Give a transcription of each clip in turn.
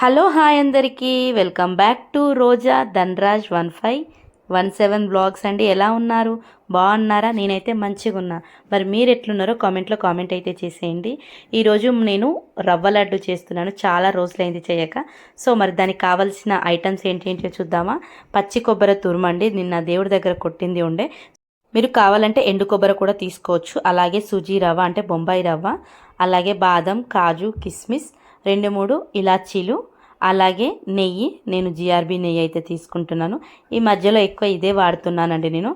Hello hi అందరికీ. Welcome back to Roja Dhanraj one five one seven blogs అండి. ఎలా ఉన్నారు? బాగున్నారా? నేనైతే మంచిగా ఉన్నా మరి మీరు ఎట్లున్నారో కామెంట్లో కామెంట్ అయితే చేసేయండి. ఈరోజు నేను రవ్వ లడ్డు చేస్తున్నాను. చాలా రోజులైంది చేయక. సో మరి దానికి కావాల్సిన ఐటమ్స్ ఏంటి ఏంటో చూద్దామా? పచ్చి కొబ్బరి తురుమండి నిన్న దేవుడి దగ్గర కొట్టింది ఉండే. మీరు కావాలంటే ఎండు కొబ్బరి కూడా తీసుకోవచ్చు. అలాగే సుజీ రవ్వ అంటే బొంబాయి రవ్వ. అలాగే బాదం కాజు కిస్మిస్ రెండు మూడు ఇలాచీలు అలాగే నెయ్యి. నేను జిఆర్బి నెయ్యి అయితే తీసుకుంటున్నాను. ఈ మధ్యలో ఎక్కువ ఇదే వాడుతున్నానండి నేను.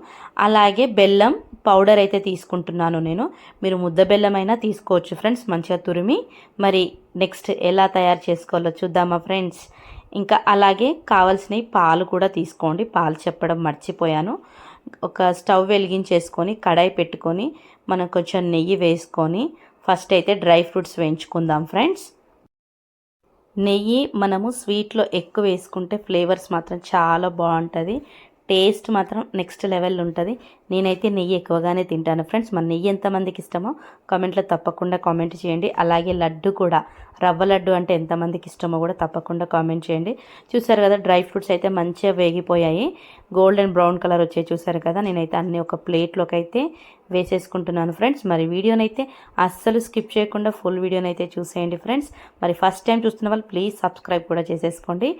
అలాగే బెల్లం పౌడర్ అయితే తీసుకుంటున్నాను నేను. మీరు ముద్ద బెల్లం అయినా తీసుకోవచ్చు ఫ్రెండ్స్ మంచిగా తురిమి. మరి నెక్స్ట్ ఎలా తయారు చేసుకోవాలో చూద్దామా ఫ్రెండ్స్? ఇంకా అలాగే కావాల్సినవి పాలు కూడా తీసుకోండి. పాలు చెప్పడం మర్చిపోయాను. ఒక స్టవ్ వెలిగించేసుకొని కడాయి పెట్టుకొని మనం కొంచెం నెయ్యి వేసుకొని ఫస్ట్ అయితే డ్రై ఫ్రూట్స్ వేయించుకుందాం ఫ్రెండ్స్. నెయ్యి మనము స్వీట్లో ఎక్కువ వేసుకుంటే ఫ్లేవర్స్ మాత్రం చాలా బాగుంటుంది. టేస్ట్ మాత్రం నెక్స్ట్ లెవెల్ ఉంటుంది. నేనైతే నెయ్యి ఎక్కువగానే తింటాను ఫ్రెండ్స్. మన నెయ్యి ఎంతమందికి ఇష్టమో కామెంట్లో తప్పకుండా కామెంట్ చేయండి. అలాగే లడ్డు కూడా రవ్వ లడ్డు అంటే ఎంతమందికి ఇష్టమో కూడా తప్పకుండా కామెంట్ చేయండి. చూసారు కదా డ్రై ఫ్రూట్స్ అయితే మంచిగా వేగిపోయాయి. గోల్డెన్ బ్రౌన్ కలర్ వచ్చాయి చూసారు కదా నేనైతే అన్ని ఒక ప్లేట్లోకి అయితే వేసేసుకుంటున్నాను ఫ్రెండ్స్. మరి వీడియోనైతే అస్సలు స్కిప్ చేయకుండా ఫుల్ వీడియోనైతే చూసేయండి ఫ్రెండ్స్. మరి ఫస్ట్ టైం చూస్తున్న వాళ్ళు ప్లీజ్ సబ్స్క్రైబ్ కూడా చేసేసుకోండి.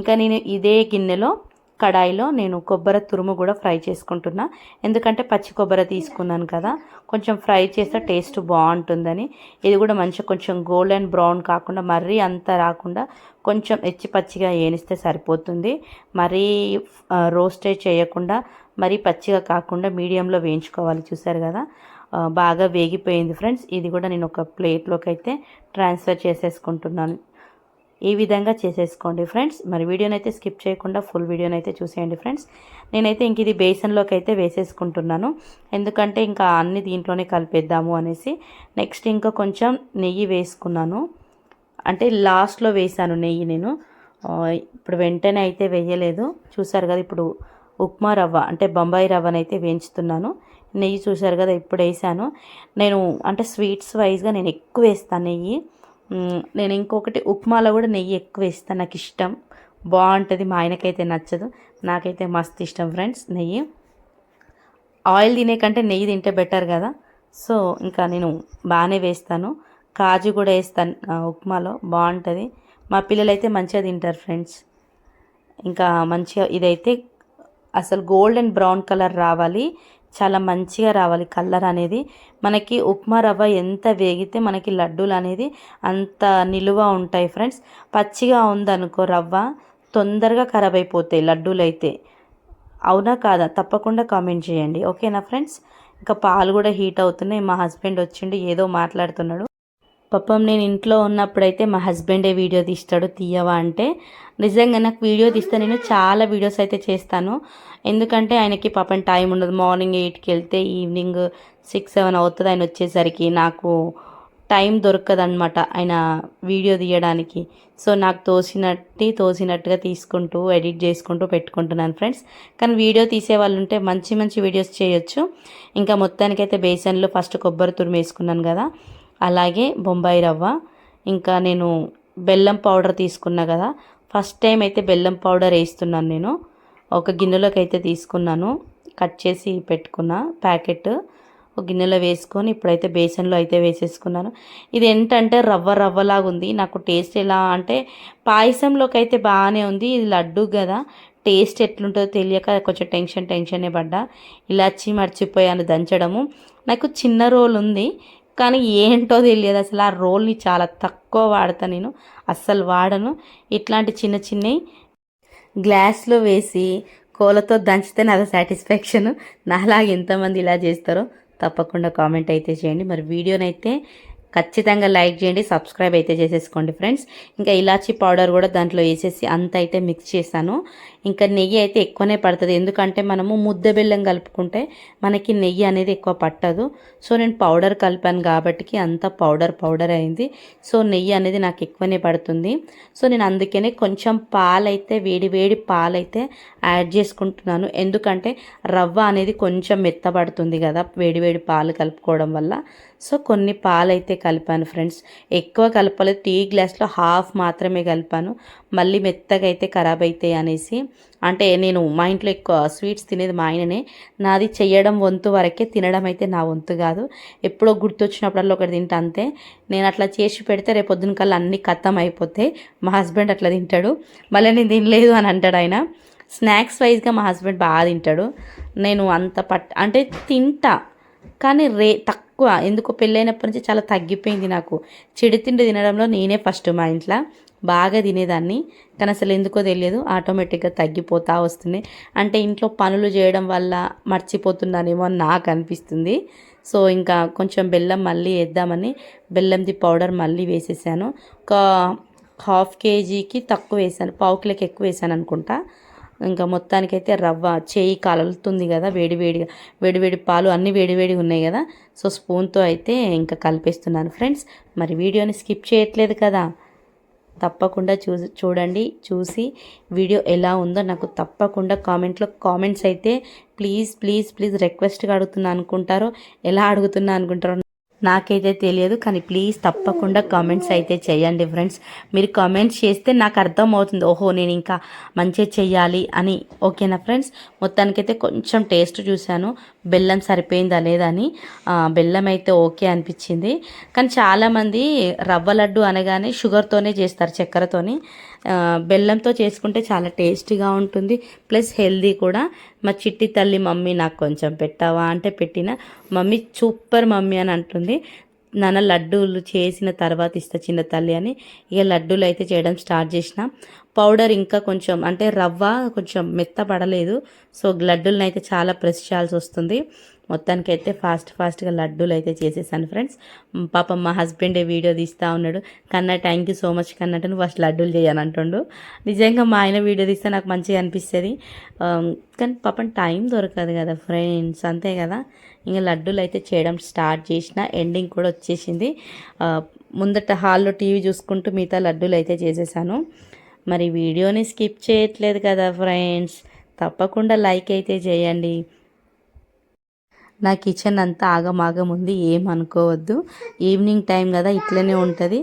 ఇంకా నేను ఇదే గిన్నెలో కడాయిలో నేను కొబ్బరి తురుము కూడా ఫ్రై చేసుకుంటున్నా. ఎందుకంటే పచ్చి కొబ్బరి తీసుకున్నాను కదా కొంచెం ఫ్రై చేస్తే టేస్ట్ బాగుంటుందని. ఇది కూడా మంచిగా కొంచెం గోల్డెన్ బ్రౌన్ కాకుండా మరీ అంత రాకుండా కొంచెం ఎచ్చి పచ్చిగా ఏనిస్తే సరిపోతుంది. మరీ రోస్టే చేయకుండా మరీ పచ్చిగా కాకుండా మీడియంలో వేయించుకోవాలి చూసారు కదా. బాగా వేగిపోయింది ఫ్రెండ్స్. ఇది కూడా నేను ఒక ప్లేట్లోకి అయితే ట్రాన్స్ఫర్ చేసేసుకుంటున్నాను. ఈ విధంగా చేసేసుకోండి ఫ్రెండ్స్. మరి వీడియోనైతే స్కిప్ చేయకుండా ఫుల్ వీడియోనైతే చూసేయండి ఫ్రెండ్స్. నేనైతే ఇంక ఇది బేసన్లోకి అయితే వేసేసుకుంటున్నాను. ఎందుకంటే ఇంకా అన్ని దీంట్లోనే కలిపేద్దాము అనేసి నెక్స్ట్ ఇంకా కొంచెం నెయ్యి వేసుకున్నాను. అంటే లాస్ట్లో వేసాను నెయ్యి నేను. ఇప్పుడు వెంటనే అయితే వేయలేదు. చూసారు కదా ఇప్పుడు ఉప్మా రవ్వ అంటే బొంబాయి రవ్వనైతే వేయించుతున్నాను. నెయ్యి చూశారు కదా ఇప్పుడు వేసాను. నేను అంటే స్వీట్స్ వైజ్గా నేను ఎక్కువ వేస్తాను నెయ్యి. నేను ఇంకొకటి ఉప్మాలో కూడా నెయ్యి ఎక్కువ వేస్తాను నాకు ఇష్టం. బాగుంటుంది మా ఆయనకైతే నచ్చదు. నాకైతే మస్తు ఇష్టం ఫ్రెండ్స్ నెయ్యి. ఆయిల్ తినే కంటే నెయ్యి తింటే బెటర్ కదా. సో ఇంకా నేను బాగానే వేస్తాను. కాజు కూడా వేస్తాను ఉప్మాలో. బాగుంటుంది. మా పిల్లలు అయితే మంచిగా తింటారు ఫ్రెండ్స్. ఇంకా మంచిగా ఇదైతే అసలు గోల్డెన్ బ్రౌన్ కలర్ రావాలి. చాలా మంచిగా రావాలి కలర్ అనేది. మనకి ఉప్మా రవ్వ ఎంత వేగితే మనకి లడ్డూలు అనేది అంత నిలువ ఉంటాయి ఫ్రెండ్స్. పచ్చిగా ఉందనుకో రవ్వ తొందరగా ఖరాబ్ అయిపోతాయి లడ్డూలు అయితే అవునా కాదా? తప్పకుండా కామెంట్ చేయండి. ఓకేనా ఫ్రెండ్స్? ఇంకా పాలు కూడా హీట్ అవుతున్నాయి. మా హస్బెండ్ వచ్చిండు ఏదో మాట్లాడుతున్నాడు. పాపం నేను ఇంట్లో ఉన్నప్పుడైతే మా హస్బెండే వీడియో తీస్తాడు తీయవా అంటే నిజంగా నాకు వీడియో తీస్తే నేను చాలా వీడియోస్ అయితే చేస్తాను. ఎందుకంటే ఆయనకి పాపం టైం ఉండదు. మార్నింగ్ ఎయిట్కి వెళ్తే ఈవినింగ్ సిక్స్ సెవెన్ అవుతుంది. ఆయన వచ్చేసరికి నాకు టైం దొరకదనమాట ఆయన వీడియో తీయడానికి. సో నాకు తోసినట్టు తోసినట్టుగా తీసుకుంటూ ఎడిట్ చేసుకుంటూ పెట్టుకుంటున్నాను ఫ్రెండ్స్ కానీ వీడియో తీసే వాళ్ళు ఉంటే మంచి మంచి వీడియోస్ చేయొచ్చు. ఇంకా మొత్తానికైతే బేసన్లో ఫస్ట్ కొబ్బరి తురిమేసుకున్నాను కదా. అలాగే బొంబాయి రవ్వ. ఇంకా నేను బెల్లం పౌడర్ తీసుకున్నా కదా ఫస్ట్ టైం అయితే బెల్లం పౌడర్ వేస్తున్నాను నేను. ఒక గిన్నెలోకి అయితే తీసుకున్నాను కట్ చేసి పెట్టుకున్న ప్యాకెట్. ఒక గిన్నెలో వేసుకొని ఇప్పుడైతే బేసన్లో అయితే వేసేసుకున్నాను. ఇది ఏంటంటే రవ్వ రవ్వలాగా ఉంది. నాకు టేస్ట్ ఎలా అంటే పాయసంలోకి అయితే బాగానే ఉంది. ఇది లడ్డు కదా టేస్ట్ ఎట్లుంటుందో తెలియక కొంచెం టెన్షన్ టెన్షనే పడ్డా. ఇలాచి మర్చిపోయాను దంచడము. నాకు చిన్న రోల్ ఉంది. కానీ ఏంటో తెలియదు. అసలు ఆ రోల్ని చాలా తక్కువ వాడతా నేను. అస్సలు వాడను. ఇట్లాంటి చిన్న చిన్నవి గ్లాస్లో వేసి కోలతో దంచితే నాకు సాటిస్ఫాక్షన్. నాలాగా ఎంతమంది ఇలా చేస్తారో తప్పకుండా కామెంట్ అయితే చేయండి. మరి వీడియోనైతే ఖచ్చితంగా లైక్ చేయండి సబ్స్క్రైబ్ అయితే చేసేసుకోండి ఫ్రెండ్స్. ఇంకా ఇలాచీ పౌడర్ కూడా దాంట్లో వేసేసి అంత అయితే మిక్స్ చేశాను. ఇంకా నెయ్యి అయితే ఎక్కువనే పడుతుంది. ఎందుకంటే మనము ముద్ద బెల్లం కలుపుకుంటే మనకి నెయ్యి అనేది ఎక్కువ పట్టదు. సో నేను పౌడర్ కలిపాను కాబట్టి అంత పౌడర్ పౌడర్ అయింది. సో నెయ్యి అనేది నాకు ఎక్కువనే పడుతుంది. సో నేను అందుకనే కొంచెం పాలైతే వేడి వేడి పాలైతే యాడ్ చేసుకుంటున్నాను. ఎందుకంటే రవ్వ అనేది కొంచెం మెత్తబడుతుంది కదా వేడి వేడి పాలు కలుపుకోవడం వల్ల. సో కొన్ని పాలైతే కలిపాను ఫ్రెండ్స్. ఎక్కువ కలపలేదు. టీ గ్లాస్లో హాఫ్ మాత్రమే కలిపాను. మళ్ళీ మెత్తగా అయితే ఖరాబ్ అవుతాయి అనేసి. అంటే నేను మా ఇంట్లో ఎక్కువ స్వీట్స్ తినేది మా ఆయననే. నాది చేయడం వంతు వరకే తినడం అయితే నా వంతు కాదు. ఎప్పుడో గుర్తొచ్చినప్పుడల్లా ఒకటి తింటా అంతే. నేను అట్లా చేసి పెడితే రేపు పొద్దున కల్లా అన్నీ ఖతం అయిపోతాయి. మా హస్బెండ్ అట్లా తింటాడు. మళ్ళీ నేను తినలేదు అని అంటాడు ఆయన. స్నాక్స్ వైజ్గా మా హస్బెండ్ బాగా తింటాడు. నేను అంత పట్ అంటే తింటా. కానీ రే తక్కువ ఎందుకో పెళ్ళైనప్పటి నుంచి చాలా తగ్గిపోయింది నాకు. చెడు తిండి తినడంలో నేనే ఫస్ట్ మా ఇంట్లో. బాగా తినేదాన్ని. కానీ అసలు ఎందుకో తెలియదు. ఆటోమేటిక్గా తగ్గిపోతా వస్తుంది. అంటే ఇంట్లో పనులు చేయడం వల్ల మర్చిపోతున్నానేమో అని నాకు అనిపిస్తుంది. సో ఇంకా కొంచెం బెల్లం మళ్ళీ వేద్దామని బెల్లంది పౌడర్ మళ్ళీ వేసేసాను. ఒక హాఫ్ కేజీకి తక్కువ వేసాను. పావు కిలోకి ఎక్కువ వేసాను అనుకుంటా. ఇంకా మొత్తానికైతే రవ్వ చేయి కాలుతుంది కదా వేడివేడిగా వేడివేడి పాలు అన్నీ వేడివేడిగా ఉన్నాయి కదా. సో స్పూన్తో అయితే ఇంకా కలిపేస్తున్నాను ఫ్రెండ్స్. మరి వీడియోని స్కిప్ చేయట్లేదు కదా. తప్పకుండా చూ చూడండి చూసి వీడియో ఎలా ఉందో నాకు తప్పకుండా కామెంట్లో కామెంట్స్ అయితే ప్లీజ్ ప్లీజ్ ప్లీజ్ రిక్వెస్ట్గా అడుగుతున్నా అనుకుంటారో ఎలా అడుగుతున్నా అనుకుంటారో నాకైతే తెలియదు కానీ ప్లీజ్ తప్పకుండా కామెంట్స్ అయితే చేయండి ఫ్రెండ్స్ మీరు కామెంట్స్ చేస్తే నాకు అర్థం అవుతుంది ఓహో నేను ఇంకా మంచిగా చెయ్యాలి అని. ఓకేనా ఫ్రెండ్స్ మొత్తానికైతే కొంచెం టేస్ట్ చూశాను. బెల్లం సరిపోయిందా లేదా అని. బెల్లం అయితే ఓకే అనిపించింది. కానీ చాలామంది రవ్వ లడ్డు అనగానే షుగర్తోనే చేస్తారు చక్కెరతోని. బెల్లంతో చేసుకుంటే చాలా టేస్టీగా ఉంటుంది. ప్లస్ హెల్దీ కూడా. మా చిట్టి తల్లి మమ్మీ నాకు కొంచెం పెట్టావా అంటే పెట్టిన మమ్మీ సూపర్ మమ్మీ అని అంటుంది. నాన్న లడ్డూలు చేసిన తర్వాత ఇస్తా చిన్న తల్లి అని ఇక లడ్డూలు అయితే చేయడం స్టార్ట్ చేసిన. పౌడర్ ఇంకా కొంచెం అంటే రవ్వ కొంచెం మెత్తపడలేదు. సో లడ్డూలను అయితే చాలా ప్రెస్ చేయాల్సి వస్తుంది. మొత్తానికి అయితే ఫాస్ట్ ఫాస్ట్గా లడ్డూలు అయితే చేసేసాను ఫ్రెండ్స్. పాపం మా హస్బెండ్ వీడియో తీస్తూ ఉన్నాడు. కన్నా థ్యాంక్ యూ సో మచ్ కన్నట్టు ఫస్ట్ లడ్డూలు చేయను అంటుండు. నిజంగా మా ఆయన వీడియో తీస్తే నాకు మంచిగా అనిపిస్తుంది. కానీ పాపం టైం దొరకదు కదా ఫ్రెండ్స్ అంతే కదా. ఇంకా లడ్డూలు అయితే చేయడం స్టార్ట్ చేసిన ఎండింగ్ కూడా వచ్చేసింది. ముందట హాల్లో టీవీ చూసుకుంటూ మిగతా లడ్డూలు అయితే చేసేసాను. మరి వీడియోని స్కిప్ చేయట్లేదు కదా ఫ్రెండ్స్. తప్పకుండా లైక్ అయితే చేయండి. నా కిచెన్ అంతా ఆగమాగం ఉంది ఏం అనుకోవద్దు. ఈవినింగ్ టైం కదా ఇట్లనే ఉంటుంది.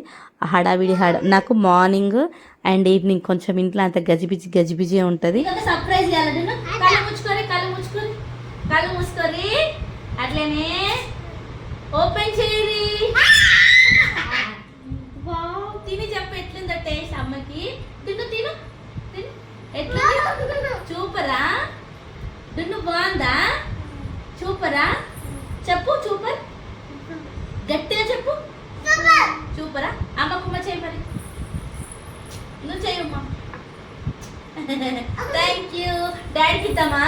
హడావిడి హడ నాకు మార్నింగ్ అండ్ ఈవినింగ్ కొంచెం ఇంట్లో అంత గజిబిజి గజిబిజి ఉంటుంది. సర్ప్రైజ్ కళ్ళు మూసుకొని అట్లనే ఓపెన్ చేయరి థ్యాంక్ యూ డాడీకి ఇద్దామా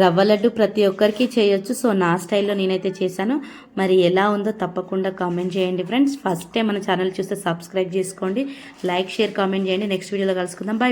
రవ్వ లడ్డు ప్రతి ఒక్కరికి చేయొచ్చు. సో నా స్టైల్లో నేనైతే చేశాను. మరి ఎలా ఉందో తప్పకుండా కామెంట్ చేయండి ఫ్రెండ్స్ ఫస్ట్ టైం మన ఛానల్ చూస్తే సబ్స్క్రైబ్ చేసుకోండి. లైక్ షేర్ కామెంట్ చేయండి. నెక్స్ట్ వీడియోలో కలుసుకుందాం. బాయ్